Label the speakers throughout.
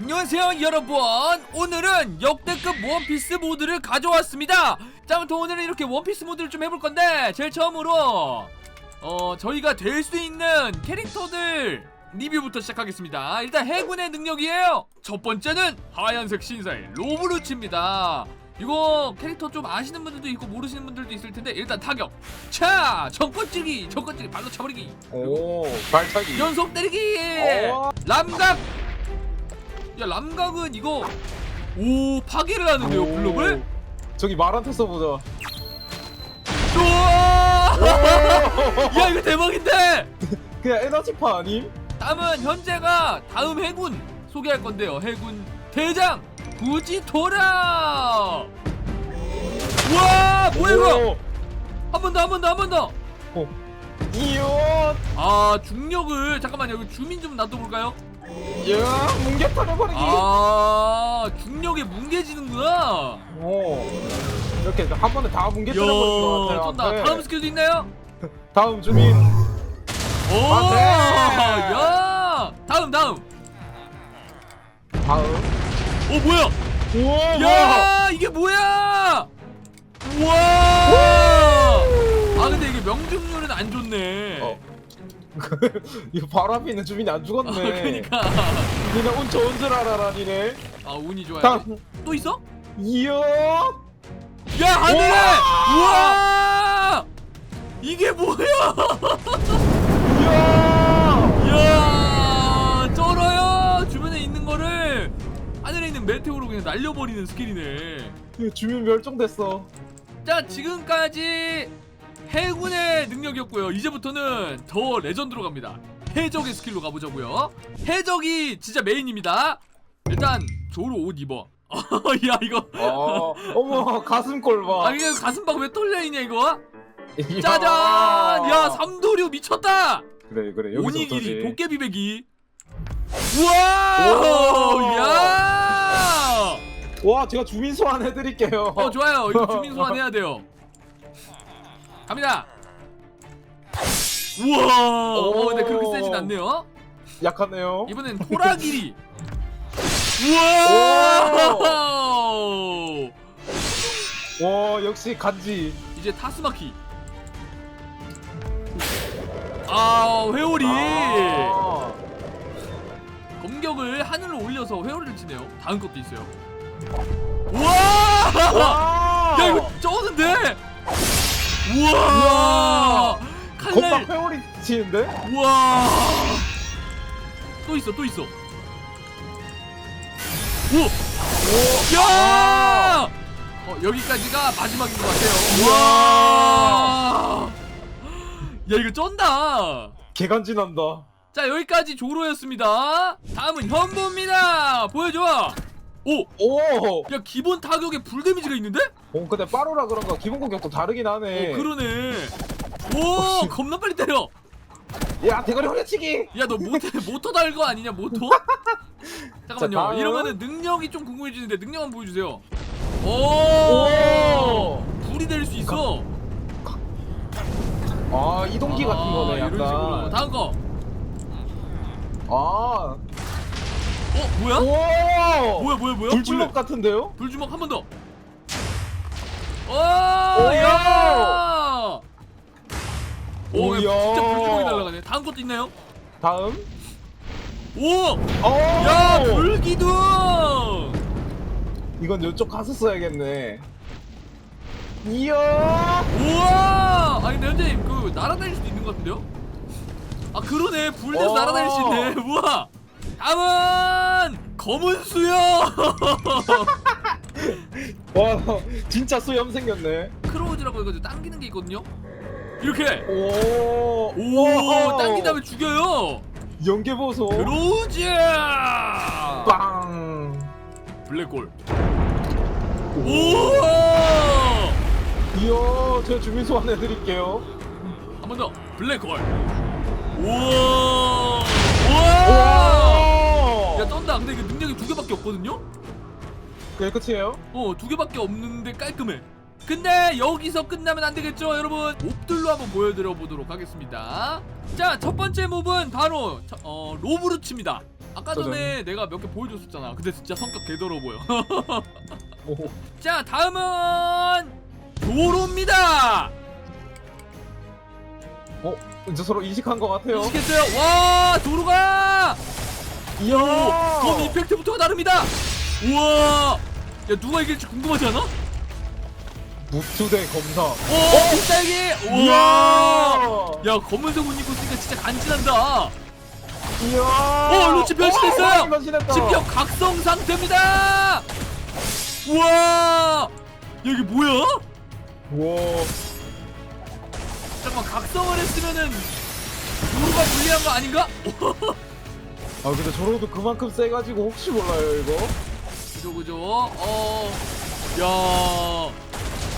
Speaker 1: 안녕하세요 여러분. 오늘은 역대급 원피스 모드를 가져왔습니다. 자 아무튼 오늘은 이렇게 원피스 모드를 좀 해볼 건데 제일 처음으로 어 저희가 될 수 있는 캐릭터들 리뷰부터 시작하겠습니다. 일단 해군의 능력이에요. 첫 번째는 하얀색 신사의 로브루치입니다. 이거 캐릭터 좀 아시는 분들도 있고 모르시는 분들도 있을 텐데 일단 타격. 차! 정권찌기! 정권찌기 발로 차버리기.
Speaker 2: 오 발차기.
Speaker 1: 연속 때리기!
Speaker 2: 어.
Speaker 1: 람각 야 람각은 이거 오 파괴를 하는데요
Speaker 2: 오.
Speaker 1: 블록을?
Speaker 2: 저기 말한테 써보자.
Speaker 1: 우와! 야 이거 대박인데!
Speaker 2: 그냥 에너지파 아님?
Speaker 1: 다음은 현재가 다음 해군 소개할 건데요. 해군 대장 구지토라 우와 뭐야 이거? 한 번 더 한 번 더 한 번더아
Speaker 2: 이요
Speaker 1: 중력을 잠깐만요 여기 주민 좀 놔둬볼까요
Speaker 2: 야 뭉개 타려버리기
Speaker 1: 아 중력에 뭉개지는구나
Speaker 2: 오 이렇게 한 번에 다 뭉개
Speaker 1: 야,
Speaker 2: 타려버리는 것 같아요. 네.
Speaker 1: 다음 스킬도 있나요?
Speaker 2: 다음 주민
Speaker 1: 오,
Speaker 2: 아, 네.
Speaker 1: 야, 다음 다음.
Speaker 2: 다음
Speaker 1: 오 뭐야?
Speaker 2: 우와 야,
Speaker 1: 이게 뭐야? 우와. 아 이게 명중률은 안 좋네.
Speaker 2: 어. 이거 바로 앞에 있는 주민이 안
Speaker 1: 아,
Speaker 2: 죽었네
Speaker 1: 그러니까.
Speaker 2: 니네 운 좋은 줄 알아라 니네
Speaker 1: 아 운이 좋아요.
Speaker 2: 다음
Speaker 1: 또 있어?
Speaker 2: 이요
Speaker 1: 야 하늘에.
Speaker 2: 우와.
Speaker 1: 우와. 이게 뭐야?
Speaker 2: 이야
Speaker 1: 야, 쩔어요. 주변에 있는 거를 하늘에 있는 메테오로 그냥 날려버리는 스킬이네.
Speaker 2: 이거 주민 멸종됐어
Speaker 1: 자 지금까지 해군의 능력이었고요. 이제부터는 더 레전드로 갑니다. 해적의 스킬로 가보자고요. 해적이 진짜 메인입니다. 일단 조로 옷 입어. 야 이거.
Speaker 2: 어 어머 가슴골 봐.
Speaker 1: 아 이게 가슴방 왜 털려있냐 이거?
Speaker 2: 이야.
Speaker 1: 짜잔! 야 삼도류 미쳤다!
Speaker 2: 그래 그래. 여기서
Speaker 1: 오니기리? 도깨비배기. 우와!
Speaker 2: 오.
Speaker 1: 야!
Speaker 2: 와 제가 주민 소환 해드릴게요.
Speaker 1: 어 좋아요. 이거 주민 소환 해야 돼요 갑니다. 우와. 어 근데 그렇게 세진 않네요.
Speaker 2: 약하네요.
Speaker 1: 이번엔 호라기리 우와.
Speaker 2: 와. 역시 간지.
Speaker 1: 이제 타스마키. 아 회오리.
Speaker 2: 아.
Speaker 1: 검격을 하늘로 올려서 회오리를 치네요. 다음 것도 있어요. 우와!
Speaker 2: 와.
Speaker 1: 야 이거 쩌는데 우와! 칼날.
Speaker 2: 겁나 회오리 치는데?
Speaker 1: 우와! 또 있어 또 있어. 오! 야! 어, 여기까지가 마지막인 것 같아요. 우와! 야 이거 쩐다!
Speaker 2: 개간지 난다.
Speaker 1: 자 여기까지 조로였습니다. 다음은 현보입니다. 보여줘 오!
Speaker 2: 오!
Speaker 1: 야 기본 타격에 불 데미지가 있는데?
Speaker 2: 어 근데 빠로라 그런가 기본 공격도 다르긴 하네
Speaker 1: 어 그러네 오 겁나 빨리 때려
Speaker 2: 야 대가리 후려치기
Speaker 1: 야 너 모터 모터 달 거 아니냐 모터? 잠깐만요.
Speaker 2: 자, 다음.
Speaker 1: 이러면은 능력이 좀 궁금해지는데 능력 한번 보여주세요. 오,
Speaker 2: 오!
Speaker 1: 불이 될 수 있어.
Speaker 2: 아 이동기 같은 거네
Speaker 1: 이런 식으로.
Speaker 2: 약간
Speaker 1: 다음 거.
Speaker 2: 아
Speaker 1: 어 뭐야?
Speaker 2: 오!
Speaker 1: 뭐야 뭐야 뭐야?
Speaker 2: 불주먹
Speaker 1: 불-
Speaker 2: 같은데요?
Speaker 1: 불주먹 한 번 더. 오,
Speaker 2: 오!
Speaker 1: 야. 오, 야,
Speaker 2: 오야.
Speaker 1: 진짜 불주먹이 날아가네. 다음 것도 있나요?
Speaker 2: 다음
Speaker 1: 오,
Speaker 2: 오!
Speaker 1: 야 불기둥.
Speaker 2: 이건 이쪽 가서 써야겠네 이야
Speaker 1: 우와! 아니 근데 그 날아다닐 수도 있는 것 같은데요? 아 그러네 불돼서
Speaker 2: 오.
Speaker 1: 날아다닐 수 있네 우와! 다음은 검은 수염!
Speaker 2: 와 진짜 수염 생겼네
Speaker 1: 크로우즈라고 해가지고 당기는 게 있거든요? 이렇게!
Speaker 2: 오!
Speaker 1: 오! 당긴 다음에 죽여요!
Speaker 2: 연계 보소
Speaker 1: 크로우즈!
Speaker 2: 빵
Speaker 1: 블랙골 우와!
Speaker 2: 이야 제가 주민 소환 해 드릴게요
Speaker 1: 한 번 더 블랙골 우와! 우와! 와야 쩐다 근데 이게 능력이 두 개밖에 없거든요?
Speaker 2: 그게 끝이에요?
Speaker 1: 어, 두 개밖에 없는데 깔끔해. 근데 여기서 끝나면 안 되겠죠, 여러분? 몹들로 한번 보여드려 보도록 하겠습니다. 자, 첫 번째 몹은 바로 저- 어, 로브루치입니다. 아까 전에 내가 몇 개 보여줬었잖아 근데 진짜 성격 개더러 보여
Speaker 2: 오.
Speaker 1: 자 다음은 도로입니다
Speaker 2: 어 이제 서로 인식한 것 같아요.
Speaker 1: 인식했어요 와 도로가
Speaker 2: 이야.
Speaker 1: 검 임팩트부터가 다릅니다 우와 야 누가 이길지 궁금하지 않아?
Speaker 2: 무투대 검사.
Speaker 1: 오 빗살기 우와.
Speaker 2: 야
Speaker 1: 검은색 옷 입고 있으니까 진짜 간지난다
Speaker 2: 이야.
Speaker 1: 어, 루치 변신했어요.
Speaker 2: 오.
Speaker 1: 심지어 각성 상태입니다 우와 야 이게 뭐야?
Speaker 2: 우와.
Speaker 1: 잠깐만 각성을 했으면은 도로가 불리한 거 아닌가?
Speaker 2: 아 근데 저러도 그만큼 세가지고 혹시 몰라요 이거.
Speaker 1: 그죠 그죠 어... 야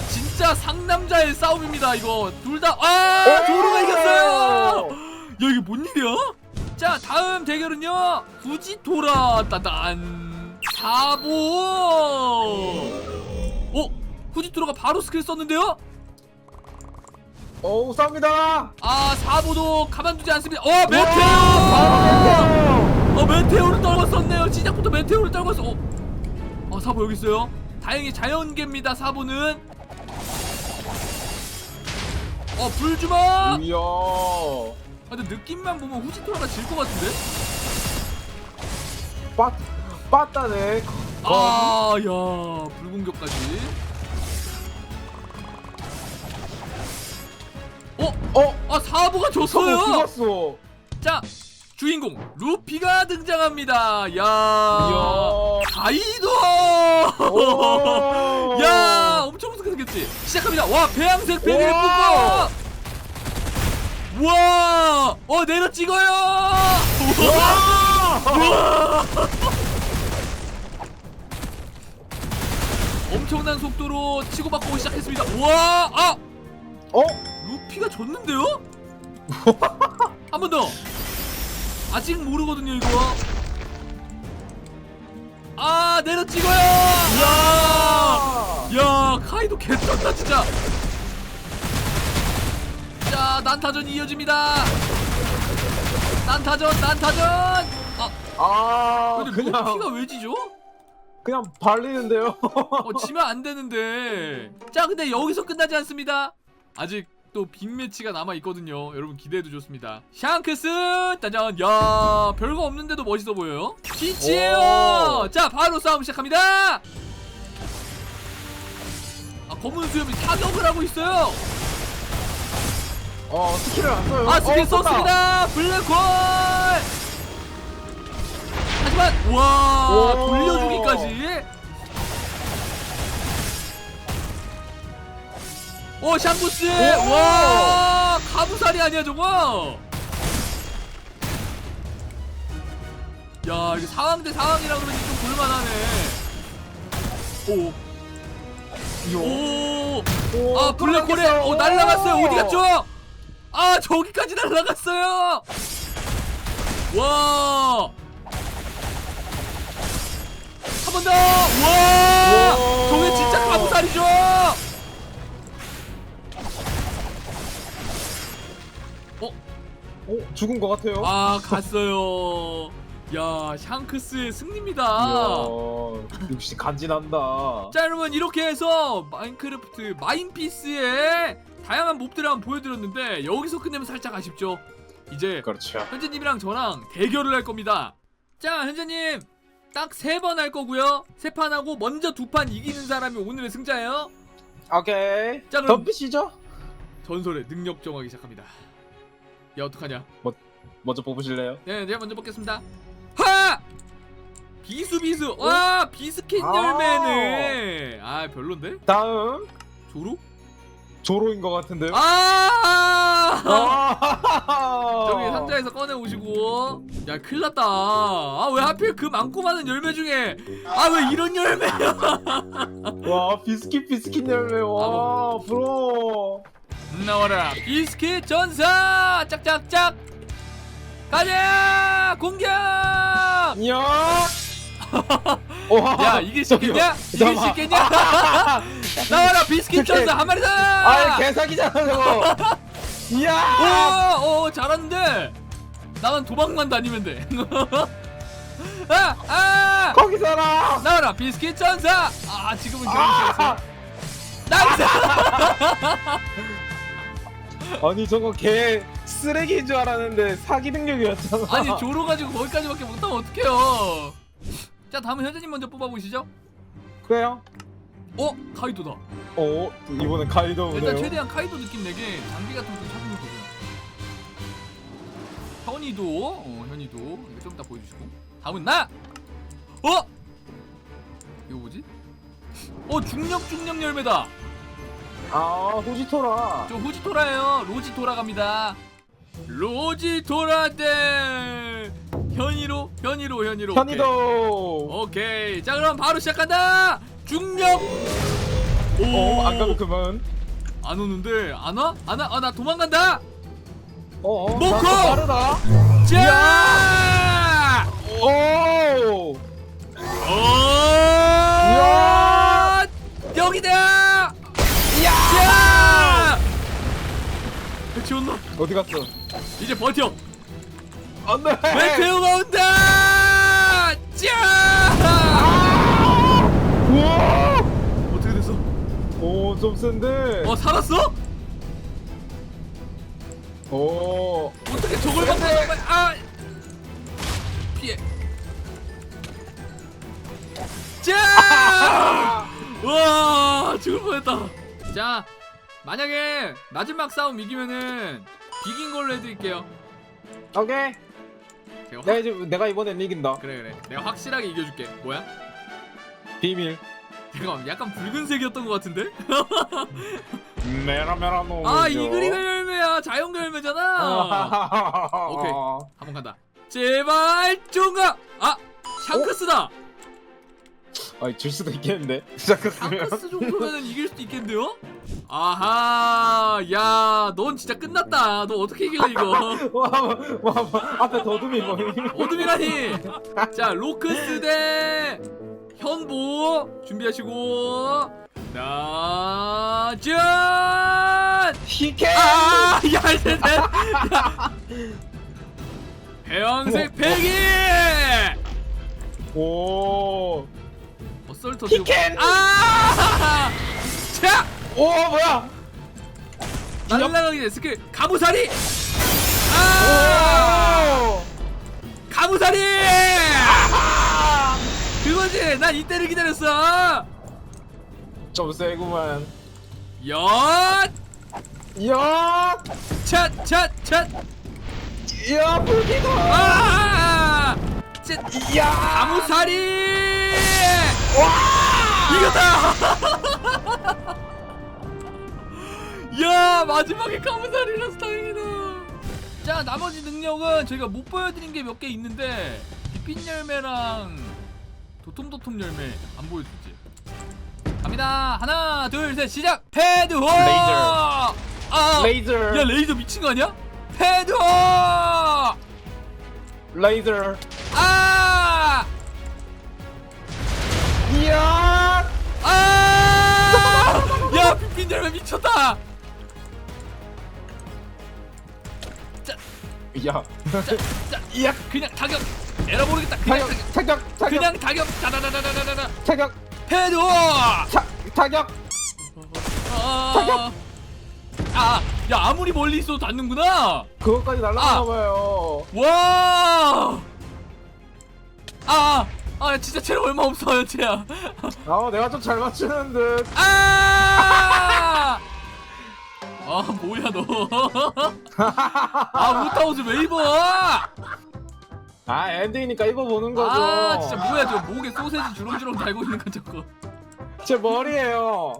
Speaker 1: 진짜 상남자의 싸움입니다 이거 둘다 아! 도로가 이겼어요! 야 이게 뭔 일이야? 자 다음 대결은요 후지토라 따단 사보 어? 후지토라가 바로 스킬 썼는데요?
Speaker 2: 어우 싸웁니다.
Speaker 1: 아 사보도 가만두지 않습니다 어 메테오!
Speaker 2: 바로
Speaker 1: 어 메테오를 떨궜었네요 시작부터 메테오를 떨궜어 어? 아 사보 여기 있어요 다행히 자연계입니다 사보는 어 아,
Speaker 2: 메테오. 이야.
Speaker 1: 근데 느낌만 보면 후지토라가 질 것 같은데
Speaker 2: 빠 빠따네.
Speaker 1: 아야 불공격까지 어?
Speaker 2: 어.
Speaker 1: 아 사보가
Speaker 2: 서로
Speaker 1: 졌어요
Speaker 2: 죽었어.
Speaker 1: 자 주인공 루피가 등장합니다. 야
Speaker 2: 오.
Speaker 1: 야 엄청 무섭게 생겼지? 시작합니다. 와 배양색
Speaker 2: 우와.
Speaker 1: 뽑고! 우와 어 내려 찍어요!
Speaker 2: 와.
Speaker 1: 엄청난 속도로 치고받고 시작했습니다. 우와 아!
Speaker 2: 어?
Speaker 1: 루피가 졌는데요? 한 번 더 아직 모르거든요 이거. 아 내려 찍어요! 야! 야 카이도 개쩐다 진짜. 자 난타전 이어집니다. 난타전 난타전! 아.
Speaker 2: 아
Speaker 1: 근데
Speaker 2: 그냥
Speaker 1: 루피가 왜 지죠?
Speaker 2: 그냥 발리는데요.
Speaker 1: 어 지면 안 되는데. 자 근데 여기서 끝나지 않습니다. 아직 또 빅매치가 남아 있거든요. 여러분 기대해도 좋습니다. 샹크스! 짜잔! 야 별거 없는데도 멋있어 보여요. 지치예요! 자 바로 싸움 시작합니다! 아 검은 수염이 타격을 하고 있어요!
Speaker 2: 어 스킬을 안 써요.
Speaker 1: 아 스킬
Speaker 2: 어.
Speaker 1: 썼습니다! 블랙홀! 하지만 와
Speaker 2: 오.
Speaker 1: 돌려주기까지 오 샹구스
Speaker 2: 오.
Speaker 1: 와 가부살이 아니야 저거 야 이게 상황 대 상황이라 그러니 좀 볼만하네
Speaker 2: 요.
Speaker 1: 오오
Speaker 2: 오,
Speaker 1: 아 블랙홀에. 오 날라갔어요 어디 갔죠? 아 저기까지 날라갔어요. 와. 한 번 더. 와.
Speaker 2: 와. 죽은 것 같아요.
Speaker 1: 아 갔어요. 야 샹크스의 승리입니다.
Speaker 2: 이야, 역시 간지난다.
Speaker 1: 자 여러분 이렇게 해서 마인크래프트 마인피스의 다양한 몹들을 한번 보여드렸는데 여기서 끝내면 살짝 아쉽죠 이제
Speaker 2: 그렇죠.
Speaker 1: 현재님이랑 저랑 대결을 할 겁니다 자 현재님 딱 세 번 할 거고요 세 판 하고 먼저 두 판 이기는 사람이 오늘의 승자예요
Speaker 2: 오케이.
Speaker 1: 자, 그럼-
Speaker 2: 덤비시죠?
Speaker 1: 전설의 능력 정하기 시작합니다 야 어떡하냐
Speaker 2: 먼저 뽑으실래요?
Speaker 1: 네 제가 먼저 뽑겠습니다 하! 비수 비수 와 비스킷
Speaker 2: 아.
Speaker 1: 열매네 아 별론데?
Speaker 2: 다음
Speaker 1: 조로?
Speaker 2: 조로인 것 같은데요.
Speaker 1: 아!
Speaker 2: 아!
Speaker 1: 저기 상자에서 꺼내 오시고 야 큰일 났다 아 왜 하필 그 많고 많은 열매 중에 아 왜 이런 열매야
Speaker 2: 와 비스킷 비스킷 열매 와 부러워.
Speaker 1: 나와라. 비스킷 전사! 짝짝짝! 가자! 공격! 야! 수 있겠냐? 이길 수
Speaker 2: 잠깐만.
Speaker 1: 있겠냐? 나와라 비스킷 전사! 한 마리 더
Speaker 2: 아 개사기잖아 저거. 이야.
Speaker 1: 오, 오 잘하는데? 나만 도망만 다니면 돼. 아! 아!
Speaker 2: 거기 살아!
Speaker 1: 나와라 비스킷 전사! 아 지금은
Speaker 2: 아!
Speaker 1: 결혼했어요. 나이스
Speaker 2: 아니 저거 개 쓰레기인 줄 알았는데 사기 능력이었잖아
Speaker 1: 아니 조로 가지고 거기까지밖에 못하면 어떡해요 자 다음은 현재님 먼저 뽑아보시죠
Speaker 2: 그래요?
Speaker 1: 어? 카이도다
Speaker 2: 어 이번엔 가이드
Speaker 1: 일단
Speaker 2: 오네요
Speaker 1: 최대한 카이도 느낌 내게 장비 같은 거 찾는 거고요 현이도 어 현이도 이거 좀 이따 보여주시고 다음은 나! 어? 이거 뭐지? 어 중력 중력 열매다
Speaker 2: 아 호지토라.
Speaker 1: 저 후지토라예요. 로지토라 갑니다. 로지토라 대 현이로 현이로 현이로. 오케이. 오케이. 자 그럼 바로 시작한다. 중력.
Speaker 2: 어안 가면 그만.
Speaker 1: 안 오는데. 안 와? 안 와? 아 나 도망간다.
Speaker 2: 어어
Speaker 1: 먹고!
Speaker 2: 빠르다.
Speaker 1: 자!
Speaker 2: 오.
Speaker 1: 오! 여기다
Speaker 2: 어디 갔어?
Speaker 1: 이제 버텨.
Speaker 2: 안돼!
Speaker 1: 메테오가 온다! 자
Speaker 2: 우와!
Speaker 1: 어떻게 됐어?
Speaker 2: 오 좀 센데?
Speaker 1: 어 살았어?
Speaker 2: 오
Speaker 1: 어떻게 저걸 막아! 피해. 자! 와 죽을 뻔했다. 자 만약에 마지막 싸움 이기면은 비긴 걸로 해드릴게요.
Speaker 2: 오케이.
Speaker 1: 제가 확,
Speaker 2: 내가 이제 내가 이번엔 이긴다.
Speaker 1: 그래 그래. 내가 확실하게 이겨줄게. 뭐야?
Speaker 2: 비밀.
Speaker 1: 잠깐만 약간 붉은색이었던 것 같은데?
Speaker 2: 메라 메라 노
Speaker 1: 아 이그리가 열매야. 자연가 열매잖아. 오케이. 한번 간다. 제발 종아 아 샹크스다
Speaker 2: 아니 질 수도 있겠는데? 시작했으면.
Speaker 1: 샹크스 정도면은 이길 수도 있겠는데요? 아하 야 넌 진짜 끝났다. 너 어떻게 이길래 이거?
Speaker 2: 와와 앞에 더듬이 보이
Speaker 1: 어둠이라니! 자 로크스 대 현보 준비하시고. 나전
Speaker 2: 히케
Speaker 1: 아, 야, 이제 내, 야. 배왕색 배기!
Speaker 2: 오
Speaker 1: 어설터
Speaker 2: 히켄!
Speaker 1: 아! 자!
Speaker 2: 오 뭐야
Speaker 1: 날라가기 전에 스킬 가무사리! 아! 가무사리! 그거지! 난 이때를 기다렸어!
Speaker 2: 좀 세구만
Speaker 1: 엿!
Speaker 2: 이야
Speaker 1: 찻! 찻! 찻!
Speaker 2: 이야 불기다
Speaker 1: 아! 자,
Speaker 2: 이야
Speaker 1: 가무사리! 이겼다! 야 마지막에 가무사리라서 다행이다. 자 나머지 능력은 저희가 못 보여드린 게 몇 개 있는데 빛빛 열매랑 도톰도톰 열매 안 보여줬지. 갑니다. 하나 둘 셋 시작. 패드 호.
Speaker 2: 레이저.
Speaker 1: 아,
Speaker 2: 레이저
Speaker 1: 야 레이저 미친 거 아니야? 패드 호.
Speaker 2: 레이저
Speaker 1: 아!
Speaker 2: 이야
Speaker 1: 아! 야, 빈빈 열매 미쳤다.
Speaker 2: 야
Speaker 1: 자,
Speaker 2: 이야
Speaker 1: 그냥 타격. 에러 모르겠다. 그냥
Speaker 2: 타격
Speaker 1: 타격.
Speaker 2: 타격 타격
Speaker 1: 그냥 타격. 다다다다다다다.
Speaker 2: 타격
Speaker 1: 헤드.
Speaker 2: 타 타격
Speaker 1: 아. 아, 야 아무리 멀리 있어도 닿는구나.
Speaker 2: 그것까지
Speaker 1: 아.
Speaker 2: 날라가나 봐요
Speaker 1: 와. 아, 아, 진짜 체력 얼마 없어요, 쟤야.
Speaker 2: 아 내가 좀 잘 맞추는 듯
Speaker 1: 아! 아, 뭐야 너? 아, 못하고서 왜 입어?
Speaker 2: 아 엔딩이니까 입어보는 거죠
Speaker 1: 아 진짜 뭐야 저 목에 소세지 주렁주렁 달고 있는 거 저거
Speaker 2: 제 머리예요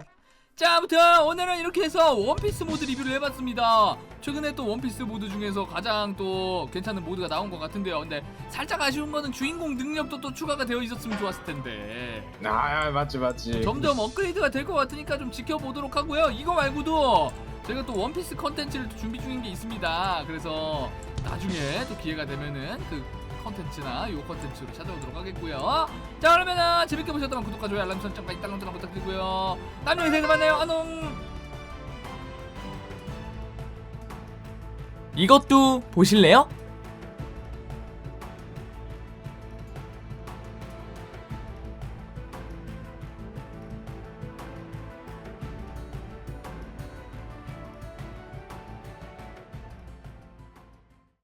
Speaker 1: 자 아무튼 오늘은 이렇게 해서 원피스 모드 리뷰를 해봤습니다 최근에 또 원피스 모드 중에서 가장 또 괜찮은 모드가 나온 것 같은데요. 근데 살짝 아쉬운 거는 주인공 능력도 또 추가가 되어 있었으면 좋았을 텐데.
Speaker 2: 아 맞지 맞지.
Speaker 1: 점점 업그레이드가 될 것 같으니까 좀 지켜보도록 하고요. 이거 말고도 저희가 또 원피스 컨텐츠를 또 준비 중인 게 있습니다. 그래서 나중에 또 기회가 되면은 그 컨텐츠나 요 컨텐츠로 찾아오도록 하겠고요. 자 그러면은 재밌게 보셨다면 구독과 좋아요 알람 설정까지 딸랑딸랑 부탁드리고요. 다음 영상에서 만나요. 안녕 이것도 보실래요?